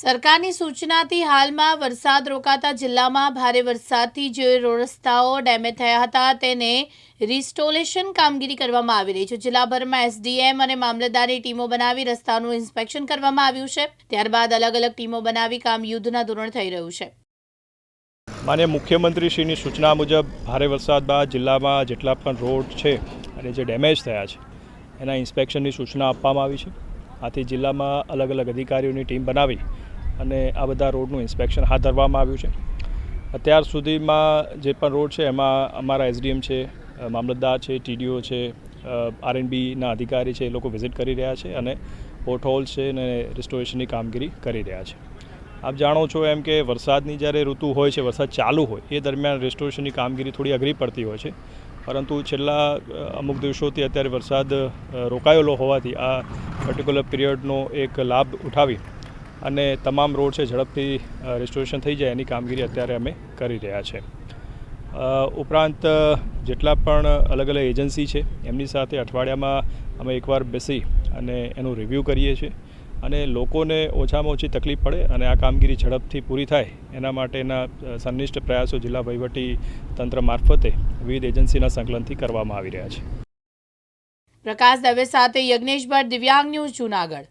સરકારની સૂચનાથી હાલમાં વરસાદ રોકાતા જિલ્લામાં ભારે વરસાદથી જે રોડ રસ્તાઓ ડેમેજ થયા હતા તેને રિસ્ટોલેશન કામગીરી કરવામાં આવી રહી છે. જિલ્લાભરમાં એસડીએમ અને મામલતદારની ટીમો બનાવી રસ્તાનું ઇન્સ્પેક્શન કરવામાં આવ્યું છે. ત્યારબાદ અલગ અલગ ટીમો બનાવી કામ યુદ્ધના ધોરણ થઈ રહ્યું છે. માન્ય મુખ્યમંત્રીશ્રીની સૂચના મુજબ, ભારે વરસાદ બાદ જિલ્લામાં જેટલા પણ રોડ છે અને જે ડેમેજ થયા છે, એના ઇન્સ્પેક્શનની સૂચના આપવામાં આવી છે. આથી જિલ્લામાં અલગ અલગ અધિકારીઓની ટીમ બનાવી અને આ બધા રોડનું ઇન્સ્પેક્શન હાથ ધરવામાં આવ્યું છે. અત્યાર સુધીમાં જે પણ રોડ છે, એમાં અમારા એસડીએમ છે મામલતદાર છે, ટીડીઓ છે આરએનબીના અધિકારી છે, એ લોકો વિઝિટ કરી રહ્યા છે અને પોટહોલ છે અને રિસ્ટોરેશનની કામગીરી કરી રહ્યા છે. આપ જાણો છો એમ કે વરસાદની જ્યારે ઋતુ હોય છે, વરસાદ ચાલુ હોય, એ દરમિયાન રેસ્ટોરેશનની કામગીરી થોડી અઘરી પડતી હોય છે. પરંતુ છેલ્લા અમુક દિવસોથી અત્યારે વરસાદ રોકાયેલો હોવાથી આ પર્ટિક્યુલર પીરિયડનો એક લાભ ઉઠાવી અને તમામ રોડ છે ઝડપથી રેસ્ટોરેશન થઈ જાય એની કામગીરી અત્યારે અમે કરી રહ્યા છે. ઉપરાંત જેટલા પણ અલગ અલગ એજન્સી છે, એમની સાથે અઠવાડિયામાં અમે એકવાર બેસી અને એનું રિવ્યૂ કરીએ છીએ. અને લોકોને ઓછામાં ઓછી તકલીફ પડે અને આ કામગીરી ઝડપથી પૂરી થાય, એના માટેના સંનિષ્ઠ પ્રયાસો જિલ્લા વહીવટી તંત્ર મારફતે વિવિધ એજન્સીના સંકલનથી કરવામાં આવી રહ્યા છે. પ્રકાશ દવે સાથે યજ્ઞેશ દિવ્યાંગ ન્યૂઝ જૂનાગઢ.